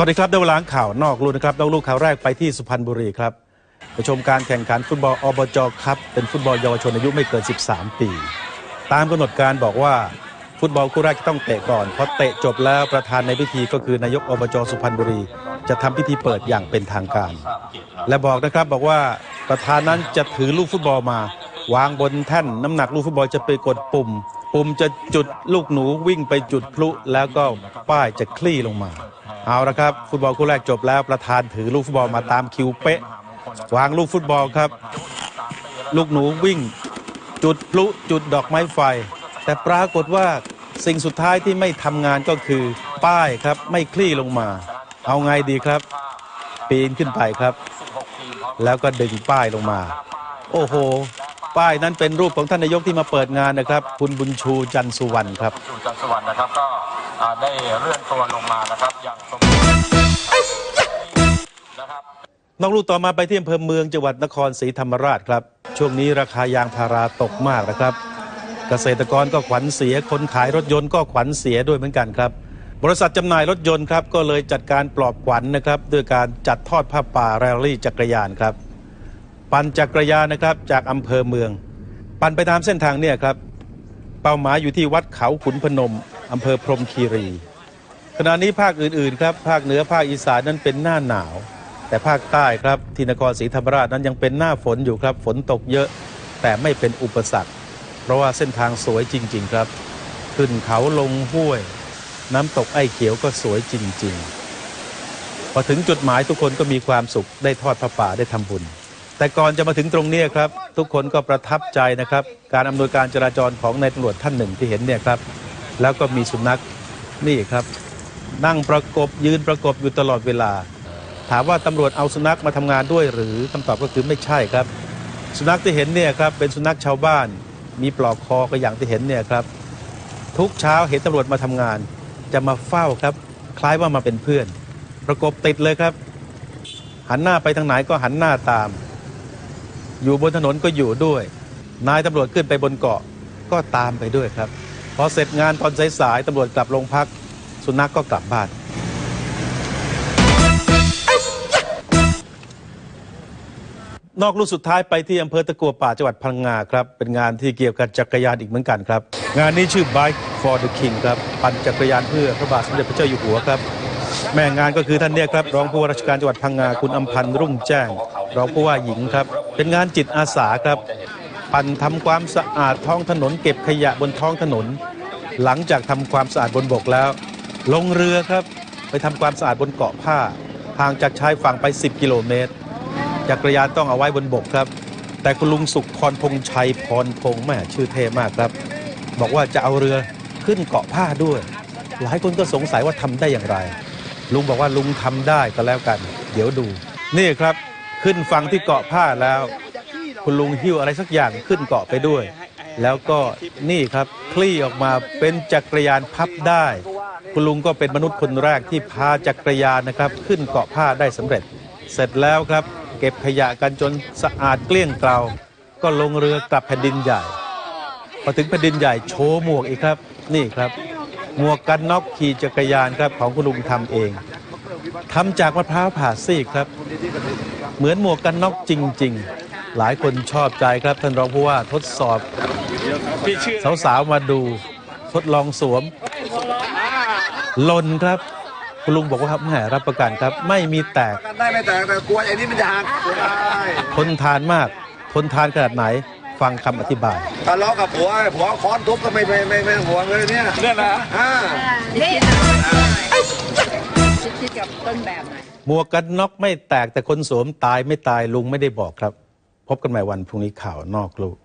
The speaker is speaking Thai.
สวัสดีครับได้เวลาข่าวนอกลู่นะครับนอกลู่ข่าวแรกไปที่สุพรรณบุรีครับไปชมการแข่งขันฟุตบอลอบจครับเป็นฟุตบอลเยาวชนอายุไม่เกิน 13 ปี ตามกำหนดการบอกว่าฟุตบอลคู่แรกต้องเตะก่อนพอเตะจบแล้วประธานในพิธีก็คือนายกอบจสุพรรณบุรี จะทำพิธีเปิดอย่างเป็นทางการ และบอกนะครับบอกว่าประธานนั้นจะถือลูกฟุตบอลมา วางบนแท่นน้ำหนักลูกฟุตบอลจะไปกดปุ่ม ปุ่มจะจุดลูกหนูวิ่งไปจุดพลุแล้วก็ป้ายจะคลี่ลงมา เอาละครับ ฟุตบอลคู่แรกจบแล้วประธานถือลูกฟุตบอลมาตามคิวเป๊ะ วางลูกฟุตบอลครับ ลูกหนูวิ่ง จุดพลุจุดดอกไม้ไฟ แต่ปรากฏว่าสิ่งสุดท้ายที่ไม่ทำงานก็คือ ป้ายครับไม่คลี่ลงมา เอาไงดีครับ ปีนขึ้นไปครับ แล้วก็ดึงป้ายลงมา โอ้โห ป้ายนั้นเป็นรูปของท่านนายกที่มาเปิดงานนะครับ คุณบุญชูจันทร์สุวรรณครับคุณจันทร์สวรรค์นะครับก็อ่าได้เลื่อนตัวลงมานะครับอย่างสมนะครับนอกลู่ต่อมาไปที่อำเภอเมืองจังหวัดนครศรีธรรมราชครับ ช่วงนี้ราคายางพาราตกมากนะครับ เกษตรกรก็ขวัญเสียคนขายรถยนต์ก็ขวัญเสียด้วยเหมือนกันครับบริษัทจำหน่ายรถยนต์ครับก็เลยจัดการปลอบขวัญนะครับด้วยการจัดทอดผ้าป่าแรลลี่จักรยานครับ ปั่นจักรยานนะครับจากอำเภอเมือง ปั่นไปตามเส้นทางเนี่ยครับ เป้าหมายอยู่ที่วัดเขาขุนพนมอำเภอพรมคีรี ขณะนี้ภาคอื่นๆครับภาคเหนือภาคอีสานนั้นเป็นหน้าหนาว แต่ภาคใต้ครับที่นครศรีธรรมราชนั้นยังเป็นหน้าฝนอยู่ครับ ฝนตกเยอะแต่ไม่เป็นอุปสรรค เพราะว่าเส้นทางสวยจริง ๆ ครับ ขึ้นเขาลงห้วย น้ำตกไอ้เขียวก็สวยจริง ๆ พอถึงจุดหมายทุกคนก็มีความสุขได้ทอดพระป่าได้ทำบุญ แต่ก่อนจะมาถึงตรงนี้ครับ ทุกคนก็ประทับใจนะครับ การอำนวยการจราจรของนายตำรวจท่านหนึ่งที่เห็นเนี่ยครับ แล้วก็มีสุนัขนี่ครับ นั่งประกบยืนประกบอยู่ตลอดเวลา ถามว่าตำรวจเอาสุนัขมาทำงานด้วยหรือคำตอบก็คือไม่ใช่ครับ สุนัขที่เห็นเนี่ยครับเป็นสุนัขชาวบ้าน มีปลอกคอก็อย่างที่เห็นเนี่ยครับ ทุกเช้าเห็นตำรวจมาทำงาน จะมาเฝ้าครับ คล้ายว่ามาเป็นเพื่อน ประกบติดเลยครับ หันหน้าไปทางไหนก็หันหน้าตาม อยู่บนถนนก็อยู่ด้วย นายตำรวจขึ้นไปบนเกาะก็ตามไปด้วยครับ พอเสร็จงานตอนสายๆตำรวจกลับโรงพัก สุนัขกก็กลับบ้าน นอกลู่สุดท้ายไปที่อำเภอตะกัวป่าจังหวัดพังงาครับ เป็นงานที่เกี่ยวกับจักรยานอีกเหมือนกันครับ งานนี้ชื่อ Bike for the King ครับปั่นจักรยานเพื่อพระบาทสมเด็จพระเจ้าอยู่หัวครับ แม่งานก็คือท่านเนี่ยครับรองผู้ว่าราชการจังหวัดพังงาคุณอำพันธ์รุ่งแจ้ง รองผู้ว่าหญิงครับ เป็นงานจิตอาสาครับ ปั่นทำความสะอาดท้องถนน เก็บขยะบนท้องถนน หลังจากทำความสะอาดบนบกแล้ว ลงเรือครับ ไปทำความสะอาดบนเกาะผ้าห่างจากชายฝั่งไป 10 กิโลเมตรจักรยานต้องเอาไว้บนบกครับ แต่คุณลุงสุขพรพงชัยพรพงแม่ชื่อเท่มากครับ บอกว่าจะเอาเรือขึ้นเกาะผ้าด้วย หลายคนก็สงสัยว่าทำได้อย่างไร ลุงบอกว่าลุงทำได้ก็แล้วกัน เดี๋ยวดู นี่ครับ ขึ้นฝั่งที่เกาะผ้าแล้ว คุณลุงหิ้วอะไรสักอย่างขึ้นเกาะไปด้วย แล้วก็นี่ครับคลี่ออกมาเป็นจักรยานพับได้ คุณลุงก็เป็นมนุษย์คนแรกที่พาจักรยานนะครับ ขึ้นเกาะผ้าได้สำเร็จ เสร็จแล้วครับ เก็บขยะกันจนสะอาดเกลี้ยงเกลาก็ลงเรือกลับแผ่นดินใหญ่พอถึงแผ่นดินใหญ่โชว์หมวกอีกครับ นี่ครับ หมวกกันน็อกขี่จักรยานครับของคุณลุงทำเอง ทำจากมะพร้าวผ่าซีกครับ เหมือนหมวกกันน็อกจริง ๆ หลายคนชอบใจครับท่านรองผู้ว่าทดสอบสาวๆมาดู ทดลองสวมหล่นครับคุณลุงบอกว่าครับแหมรับประกันครับ ไม่มีแตกกันได้ไม่แต่แต่กลัวไอ้นี่มันจะหักได้ทนทานมากทนทานขนาดไหนฟังคำอธิบายทะเลาะกับผัวผัวค้อนทุบก็ไม่ไม่ไม่ไม่ห่วงเลยเนี่ยเนี่ยนะอ่า ต้นแบบหน่อยหมวกกันน็อกไม่แตกแต่คนสวมตายไม่ตายลุงไม่ได้บอกครับ พบกันใหม่วันพรุ่งนี้ข่าวนอกลูก